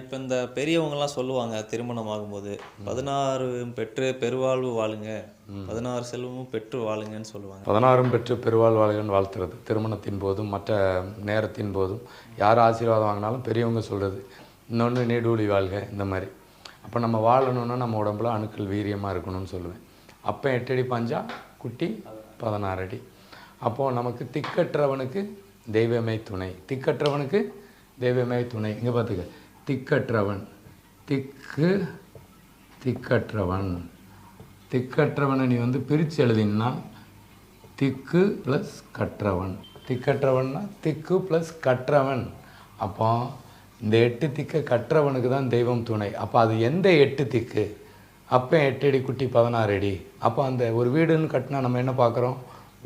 இப்போ இந்த பெரியவங்கலாம் சொல்லுவாங்க திருமணம் ஆகும்போது பதினாறு பெற்று பெருவாழ்வு வாழுங்க பதினாறு செல்வமும் பெற்று வாழுங்கன்னு சொல்லுவாங்க. பதினாறும் பெற்று பெருவாழ் வாழ்கன்னு வாழ்த்துறது. திருமணத்தின் போதும் மற்ற நேரத்தின் போதும். யார் ஆசீர்வாதம் வாங்கினாலும் பெரியவங்க சொல்கிறது இன்னொன்று நீடூழி வாழ்க இந்த மாதிரி. அப்போ நம்ம வாழணும்னா நம்ம உடம்புல அணுக்கள் வீரியமாக இருக்கணும்னு சொல்லுவேன். அப்போ எட்டடி பாஞ்சா குட்டி பதினாறு அடி. அப்போது நமக்கு திக்கற்றவனுக்கு தெய்வமே துணை. திக்கற்றவனுக்கு தெய்வமே துணை. இங்கே பார்த்துக்க திக்கற்றவன். திக்கு திக்கற்றவன். திக்கற்றவனை நீ வந்து பிரித்து எழுதினா திக்கு ப்ளஸ் கற்றவன். திக்கற்றவன்னா திக்கு ப்ளஸ் கற்றவன். அப்போ இந்த எட்டு திக்கை கற்றவனுக்கு தான் தெய்வம் துணை. அப்போ அது எந்த எட்டு திக்கு? அப்போ எட்டு அடி குட்டி பதினாறு அடி. அப்போ அந்த ஒரு வீடுன்னு கட்டினா நம்ம என்ன பார்க்குறோம்?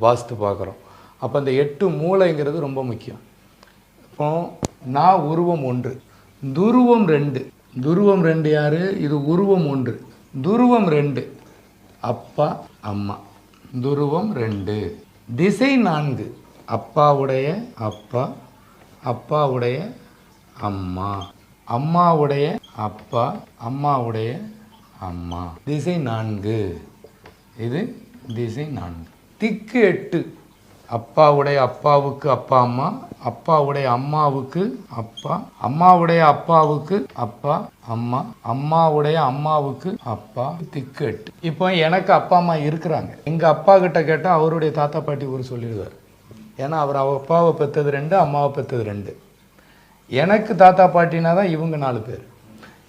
வாஸ்து பார்க்குறோம். அப்போ அந்த எட்டு மூளைங்கிறது ரொம்ப முக்கியம். இப்போ நான் உருவம் ஒன்று. துருவம் ரெண்டு. துருவம் ரெண்டு யார்? இது உருவம் ஒன்று. துருவம் ரெண்டு. அப்பா அம்மா. துருவம் ரெண்டு. திசை நான்கு. அப்பாவுடைய அப்பா அப்பாவுடைய அம்மா. அம்மாவுடைய அப்பா அம்மாவுடைய அம்மா. திசை நான்கு. இது திசை நான்கு. திக்கு எட்டு. அப்பாவுடைய அப்பாவுக்கு அப்பா அம்மா. அப்பாவுடைய அம்மாவுக்கு அப்பா அம்மாவுடைய அப்பாவுக்கு அப்பா அம்மா அம்மாவுடைய அம்மாவுக்கு அப்பா திக்கு எட்டு இப்போ எனக்கு அப்பா அம்மா இருக்கிறாங்க. எங்கள் அப்பா கிட்ட கேட்டால் அவருடைய தாத்தா பாட்டி ஊர் சொல்லிடுவார். ஏன்னா அவர் அவ அப்பாவை பெற்றது ரெண்டு அம்மாவை பெற்றது ரெண்டு. எனக்கு தாத்தா பாட்டினா தான் இவங்க நாலு பேர்.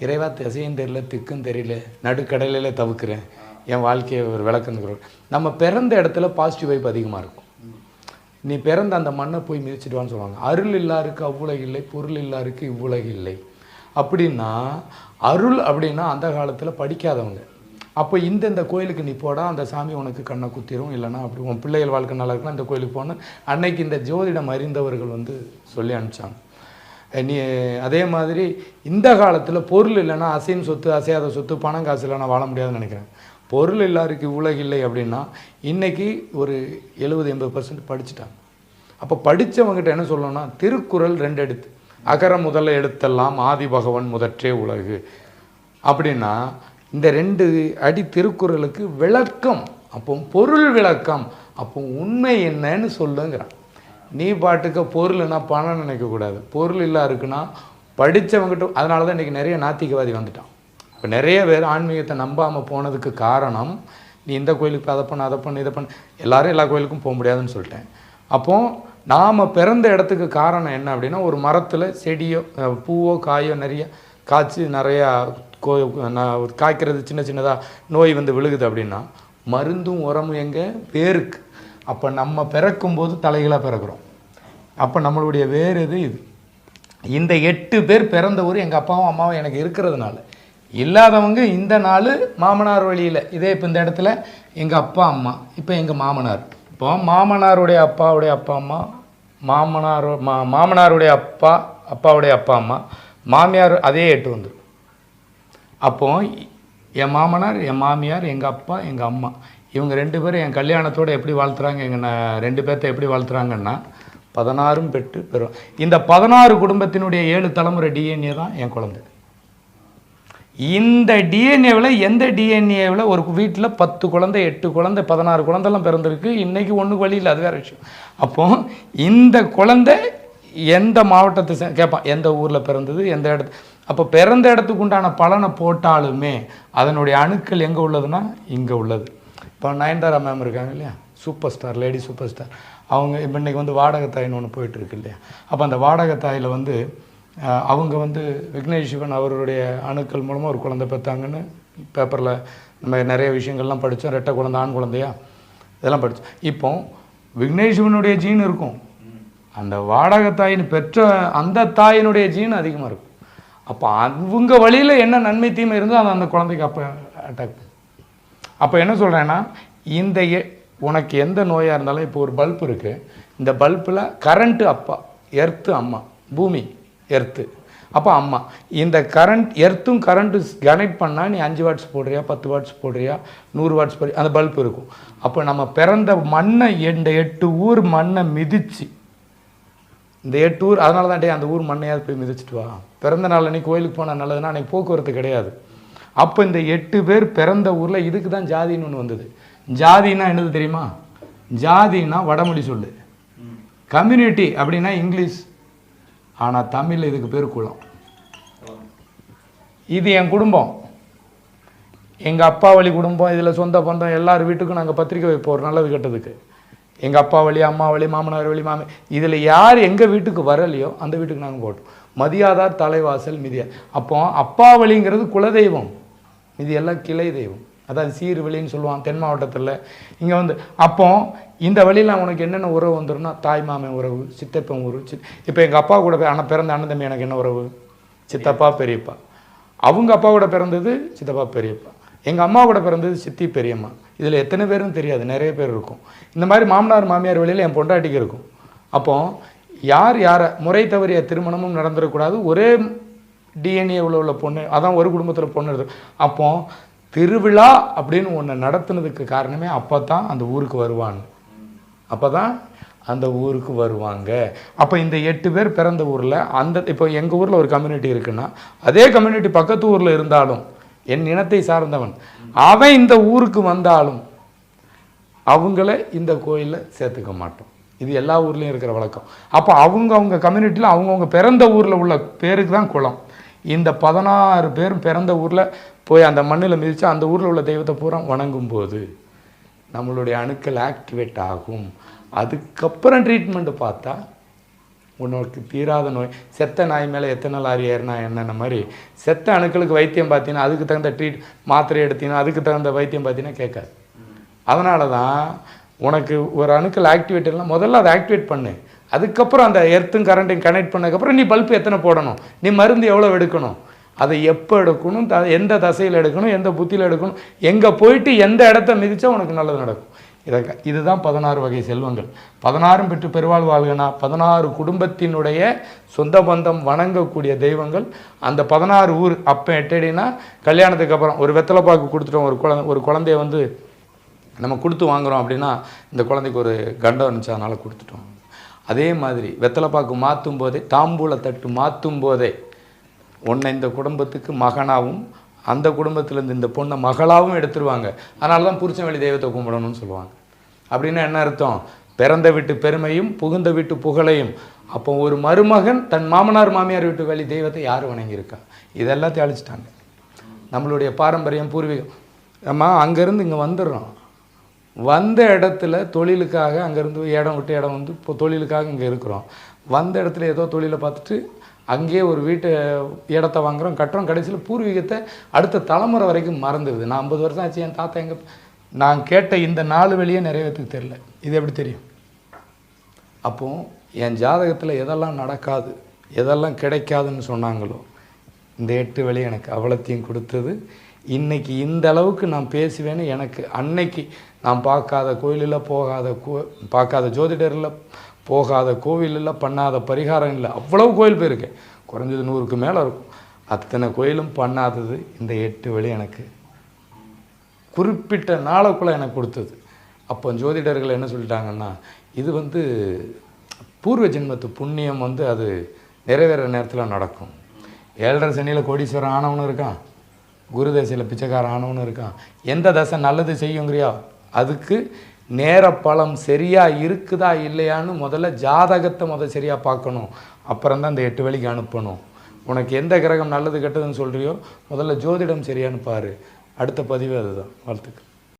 இறைவா திசையும் தெரியல திக்கும் தெரியல நடுக்கடலையில் தவிக்கிறேன். என் வாழ்க்கையை ஒரு விளக்குங்கிறோம் நம்ம பிறந்த இடத்துல பாசிட்டிவ் வைப் அதிகமாக இருக்கும். நீ பிறந்த அந்த மண்ணை போய் மிதிச்சிடுவான்னு சொல்லுவாங்க. அருள் இல்லாருக்கு அவ்வுலகு இல்லை. பொருள் இல்லாருக்கு இவ்வுலகு இல்லை. அப்படின்னா அருள் அப்படின்னா அந்த காலத்தில் படிக்காதவங்க. அப்போ இந்த இந்த கோயிலுக்கு நீ போடா அந்த சாமி உனக்கு கண்ணை குத்திரும். இல்லைனா அப்படி உன் பிள்ளைகள் வாழ்க்கை நல்லா இருக்குன்னா இந்த கோயிலுக்கு போனால் அன்னைக்கு இந்த ஜோதிடம் அறிந்தவர்கள் வந்து சொல்லி அனுப்பிச்சாங்க. நீ அதே மாதிரி இந்த காலத்தில் பொருள் இல்லைன்னா அசையும் சொத்து அசையாத சொத்து பணம் காசு இல்லைன்னா வாழ முடியாதுன்னு நினைக்கிறேன். பொருள் எல்லாருக்கு உலக இல்லை அப்படின்னா இன்றைக்கி ஒரு எழுபது எண்பது பர்சன்ட் படிச்சுட்டாங்க. அப்போ படித்தவங்ககிட்ட என்ன சொல்லணும்னா திருக்குறள் ரெண்டு எடுத்து அகர முதல்ல எடுத்தெல்லாம் ஆதி பகவன் முதற்றே உலகு. அப்படின்னா இந்த ரெண்டு அடி திருக்குறளுக்கு விளக்கம் அப்போ பொருள் விளக்கம் அப்போ உண்மை என்னன்னு சொல்லுங்கிறான். நீ பாட்டுக்க பொருள்னா பணம் நினைக்கக்கூடாது. பொருள் இல்லா இருக்குன்னா படித்தவங்ககிட்ட அதனால தான் இன்றைக்கி நிறைய நாத்திகவாதி வந்துட்டான். இப்போ நிறைய பேர் ஆன்மீகத்தை நம்பாமல் போனதுக்கு காரணம் நீ இந்த கோயிலுக்கு அதை பண்ண அதை பண்ணு இதை பண்ணு. எல்லாரும் எல்லா கோயிலுக்கும் போக முடியாதுன்னு சொல்லிட்டேன். அப்போது நாம் பிறந்த இடத்துக்கு காரணம் என்ன அப்படின்னா ஒரு மரத்தில் செடியோ பூவோ காயோ நிறைய காய்ச்சி நிறையா கோ நான் காய்க்கிறது சின்ன சின்னதாக நோய் வந்து விழுகுது அப்படின்னா மருந்தும் உரமும் எங்கே? வேருக்கு. அப்போ நம்ம பிறக்கும்போது தலைகளாக பிறக்கிறோம். அப்போ நம்மளுடைய வேறு இது இது? இந்த எட்டு பேர் பிறந்த ஊர் எங்கள் அப்பாவும் அம்மாவும் எனக்கு இருக்கிறதுனால. இல்லாதவங்க இந்த நாள் மாமனார் வழியில். இதே இப்போ இந்த இடத்துல எங்கள் அப்பா அம்மா. இப்போ எங்கள் மாமனார். இப்போ மாமனாருடைய அப்பாவுடைய அப்பா அம்மா. மாமனார் மா மாமனாருடைய அப்பா அப்பாவுடைய அப்பா அம்மா. மாமியார் அதே எட்டு வந்துடும் அப்போ என் மாமனார் என் மாமியார் எங்கள் அப்பா எங்கள் அம்மா. இவங்க ரெண்டு பேரும் என் கல்யாணத்தோடு எப்படி வாழ்த்துறாங்க எங்கள் நான் ரெண்டு பேர்த்த எப்படி வாழ்த்துறாங்கன்னா பதினாறும் பெற்று பெறும். இந்த பதினாறு குடும்பத்தினுடைய ஏழு தலைமுறை டிஎன்ஏ தான் என் குழந்தை. இந்த டிஎன்ஏவில் எந்த டிஎன்ஏவில் ஒரு வீட்டில் பத்து குழந்தை எட்டு குழந்தை பதினாறு குழந்தைலாம் பிறந்திருக்கு இன்றைக்கி ஒன்று வழி இல்லை அது வேற விஷயம். அப்போ இந்த குழந்தை எந்த மாவட்டத்தை சே- கேட்பான் எந்த ஊரில் பிறந்தது எந்த இடத்து அப்போ பிறந்த இடத்துக்கு உண்டான பலனை போட்டாலுமே அதனுடைய அணுக்கள் எங்கே உள்ளதுன்னா இங்கே உள்ளது. இப்போ நயன்தாரா மேம் இருக்காங்க இல்லையா? Super star lady super star அவங்க இப்போ இன்றைக்கி வந்து வாடகத்தாயின்னு ஒன்று போயிட்டுருக்கு இல்லையா? அப்போ அந்த வாடகத்தாயில் வந்து அவங்க வந்து விக்னேஷ் சிவன் அவருடைய அணுக்கள் மூலமாக ஒரு குழந்தை பெற்றாங்கன்னு பேப்பரில் நம்ம நிறைய விஷயங்கள்லாம் படித்தோம் ரெட்டை குழந்தை ஆண் குழந்தையா? இதெல்லாம் படித்தோம் இப்போ விக்னேஷ் சிவனுடைய ஜீன் இருக்கும். அந்த வாடகத்தாயின் பெற்ற அந்த தாயினுடைய ஜீன் அதிகமாக இருக்கும். அப்போ அவங்க வழியில் என்ன நன்மை தீமை இருந்தோ அது அந்த குழந்தைக்கு அப்போ அட்டாக் அப்போ என்ன சொல்கிறேன்னா இந்த உனக்கு எந்த நோயாக இருந்தாலும் இப்போ ஒரு பல்ப் இருக்குது இந்த பல்பில் கரண்ட்டு அப்பா எர்த்து அம்மா பூமி எர்த்து அப்போ அம்மா இந்த கரண்ட் எர்த்தும் கரண்ட்டு கனெக்ட் பண்ணால் நீ அஞ்சு வாட்ஸ் போடுறியா பத்து வாட்ஸ் போடுறியா நூறு வாட்ஸ் போடுறியா அந்த பல்ப் இருக்கும். அப்போ நம்ம பிறந்த மண்ணை இந்த எட்டு ஊர் மண்ணை மிதித்து இந்த எட்டு ஊர் அதனால தான் டே அந்த ஊர் மண்ணையாவது போய் மிதிச்சிட்டு வா? பிறந்த நாள் அன்னைக்கு கோயிலுக்கு போனால் நல்லதுன்னா அன்னைக்கு போக்குவரத்து கிடையாது. அப்போ இந்த எட்டு பேர் பிறந்த ஊரில் இதுக்கு தான் ஜாதின்னு ஒன்று வந்தது. ஜாதின்னா என்னது தெரியுமா? ஜாதின்னா வடமொழி சொல்லு. கம்யூனிட்டி அப்படின்னா இங்கிலீஷ். ஆனால் தமிழ் இதுக்கு பேர் குலம் இது என் குடும்பம். எங்கள் அப்பா வழி குடும்பம் இதில் சொந்த பந்தம் எல்லார் வீட்டுக்கும் நாங்கள் பத்திரிக்கை வைப்போம் நல்லது கெட்டதுக்கு. எங்கள் அப்பா வழி அம்மா வழி மாமனார் வழி மாமி இதில் யார் எங்கள் வீட்டுக்கு வரலையோ அந்த வீட்டுக்கு நாங்கள் போட்டோம். மதியாதார் தலைவாசல் மிதியார். அப்போ அப்பா வழிங்கிறது குலதெய்வம். இது எல்லாம் கிளை தெய்வம். அதான் சீர் வழின்னு சொல்லுவான் தென் மாவட்டத்தில். இங்கே வந்து அப்போ இந்த வழியில் உனக்கு என்னென்ன உறவு வந்துடும்னா தாய் மாமன் உறவு சித்தப்பன் உறவு சி இப்போ எங்கள் அப்பா கூட போய் அண்ணன் பிறந்த அண்ணன் தம்பி எனக்கு என்ன உறவு? சித்தப்பா பெரியப்பா. அவங்க அப்பா கூட பிறந்தது சித்தப்பா பெரியப்பா. எங்கள் அம்மா கூட பிறந்தது சித்தி பெரியம்மா. இதில் எத்தனை பேரும் தெரியாது நிறைய பேர் இருக்கும். இந்த மாதிரி மாமனார் மாமியார் வழியில் என் பொண்டாட்டிக்கு இருக்கும். அப்போ யார் யாரை முறை தவறிய திருமணமும் நடந்துடக்கூடாது. ஒரே டிஎன்ஏ உள்ள உள்ள பொண்ணு அதான் ஒரு குடும்பத்தில் பொண்ணு இருக்கு. அப்போது திருவிழா அப்படின்னு ஒன்று நடத்துனதுக்கு காரணமே அப்போ தான் அந்த ஊருக்கு வருவாங்க. அப்போ தான் அந்த ஊருக்கு வருவாங்க. அப்போ இந்த எட்டு பேர் பிறந்த ஊரில் அந்த இப்போ எங்கள் ஊரில் ஒரு கம்யூனிட்டி இருக்குன்னா அதே கம்யூனிட்டி பக்கத்து ஊரில் இருந்தாலும் என் இனத்தை சார்ந்தவன் அவன் இந்த ஊருக்கு வந்தாலும் அவங்கள இந்த கோயிலில் சேர்த்துக்க மாட்டோம். இது எல்லா ஊர்லேயும் இருக்கிற வழக்கம். அப்போ அவங்க அவங்க கம்யூனிட்டியில் அவங்கவுங்க பிறந்த ஊரில் உள்ள பேருக்கு தான் குளம். இந்த பதினாறு பேரும் பிறந்த ஊரில் போய் அந்த மண்ணில் மிதித்து அந்த ஊரில் உள்ள தெய்வத்தை பூரா வணங்கும் போது நம்மளுடைய அணுக்கள் ஆக்டிவேட் ஆகும். அதுக்கப்புறம் ட்ரீட்மெண்ட்டு பார்த்தா உனக்கு தீராத நோய். செத்த நாய் மேலே எத்தனை லாரி ஏறினா என்னென்ன மாதிரி? செத்த அணுக்களுக்கு வைத்தியம் பார்த்தீங்கன்னா அதுக்கு தகுந்த ட்ரீட் மாத்திரை எடுத்தீங்கன்னா அதுக்கு தகுந்த வைத்தியம் பார்த்தீங்கன்னா கேட்காது. அதனால தான் உனக்கு ஒரு அணுக்கள் ஆக்டிவேட் இல்லைன்னா முதல்ல அதை ஆக்டிவேட் பண்ணு. அதுக்கப்புறம் அந்த எர்த்தும் கரண்ட்டையும் கனெக்ட் பண்ணதுக்கப்புறம் நீ பல்ப் எத்தனை போடணும்? நீ மருந்து எவ்வளோ எடுக்கணும்? அதை எப்போ எடுக்கணும்? த எந்த தசையில் எடுக்கணும்? எந்த புத்தியில் எடுக்கணும்? எங்கே போயிட்டு எந்த இடத்த மிதித்தா உனக்கு நல்லது நடக்கும். இதை இதுதான் பதினாறு வகை செல்வங்கள். பதினாறும் பெற்று பெருவாழ் வாழ்கனா பதினாறு குடும்பத்தினுடைய சொந்த பந்தம் வணங்கக்கூடிய தெய்வங்கள். அந்த பதினாறு ஊர் அப்போ எட்டடினா கல்யாணத்துக்கு அப்புறம் ஒரு வெத்தலைப்பாக்கு கொடுத்துட்டோம் ஒரு குழந்தை ஒரு குழந்தைய வந்து நம்ம கொடுத்து வாங்குறோம் அப்படின்னா இந்த குழந்தைக்கு ஒரு கண்டம் இருந்துச்சு அதனால் கொடுத்துட்டோம். அதே மாதிரி வெத்தலைப்பாக்கு மாற்றும் போதே தாம்பூல தட்டு மாற்றும் போதே உன்னை இந்த குடும்பத்துக்கு மகனாகவும் அந்த குடும்பத்திலேருந்து இந்த பொண்ணை மகளாகவும் எடுத்துருவாங்க. அதனால தான் புருஷன் வழி தெய்வத்தை கும்பிடணும்னு சொல்லுவாங்க. அப்படின்னா என்ன அர்த்தம்? பிறந்த வீட்டு பெருமையும் புகுந்த வீட்டு புகழையும். அப்போ ஒரு மருமகன் தன் மாமனார் மாமியார் வீட்டு வழி தெய்வத்தை யார் வணங்கியிருக்கா? இதெல்லாத்தையும் அழிச்சிட்டாங்க. நம்மளுடைய பாரம்பரியம் பூர்வீகம். நம்ம அங்கேருந்து இங்கே வந்துடுறோம். வந்த இடத்துல தொழிலுக்காக அங்கேருந்து இடம் விட்டு இடம் வந்து இப்போ தொழிலுக்காக இங்கே இருக்கிறோம். வந்த இடத்துல ஏதோ தொழிலை பார்த்துட்டு அங்கேயே ஒரு வீட்டை இடத்த வாங்குகிறோம் கட்டுறோம். கடைசியில் பூர்வீகத்தை அடுத்த தலைமுறை வரைக்கும் மறந்துடுது. நான் ஐம்பது வருஷம் ஆச்சு என் தாத்தா எங்கே நான் கேட்ட இந்த நாலு வெளியே நிறைய பேத்துக்கு தெரில இது எப்படி தெரியும்? அப்போது என் ஜாதகத்தில் எதெல்லாம் நடக்காது எதெல்லாம் கிடைக்காதுன்னு சொன்னாங்களோ இந்த எட்டு வழி எனக்கு அவ்வளத்தையும் கொடுத்தது. இன்னைக்கு இந்த அளவுக்கு நான் பேசுவேன்னு எனக்கு அன்னைக்கு நான் பார்க்காத கோயிலில் போகாத கோ பார்க்காத ஜோதிடரில் போகாத கோவிலில் பண்ணாத பரிகாரம் இல்லை அவ்வளவு கோயில் போயிருக்கேன். குறைஞ்சது நூறுக்கு மேலே இருக்கும். அத்தனை கோயிலும் பண்ணாதது இந்த எட்டு வழி எனக்கு. குறிப்பிட்ட நாளுக்குள்ளே எனக்கு கொடுத்தது. அப்போ ஜோதிடர்கள் என்ன சொல்லிட்டாங்கன்னா இது வந்து பூர்வ ஜென்மத்து புண்ணியம் வந்து அது நிறைவேற நேரத்தில் நடக்கும். ஏழரை சனியில் கோடீஸ்வரன் ஆனவனும் இருக்கான். குரு தசையில் பிச்சைக்காரன் ஆனவனும் இருக்கான். எந்த தசை நல்லது செய்யுங்கிறியா அதுக்கு நேர பலம் சரியாக இருக்குதா இல்லையான்னு முதல்ல ஜாதகத்தை முதல் சரியாக பார்க்கணும். அப்புறம் தான் இந்த எட்டு வழிக்கு அனுப்பணும். உனக்கு எந்த கிரகம் நல்லது கெட்டதுன்னு சொல்கிறியோ முதல்ல ஜோதிடம் சரியானு பாரு அடுத்த பதிவு அதுதான். வாழ்த்துக்கள்.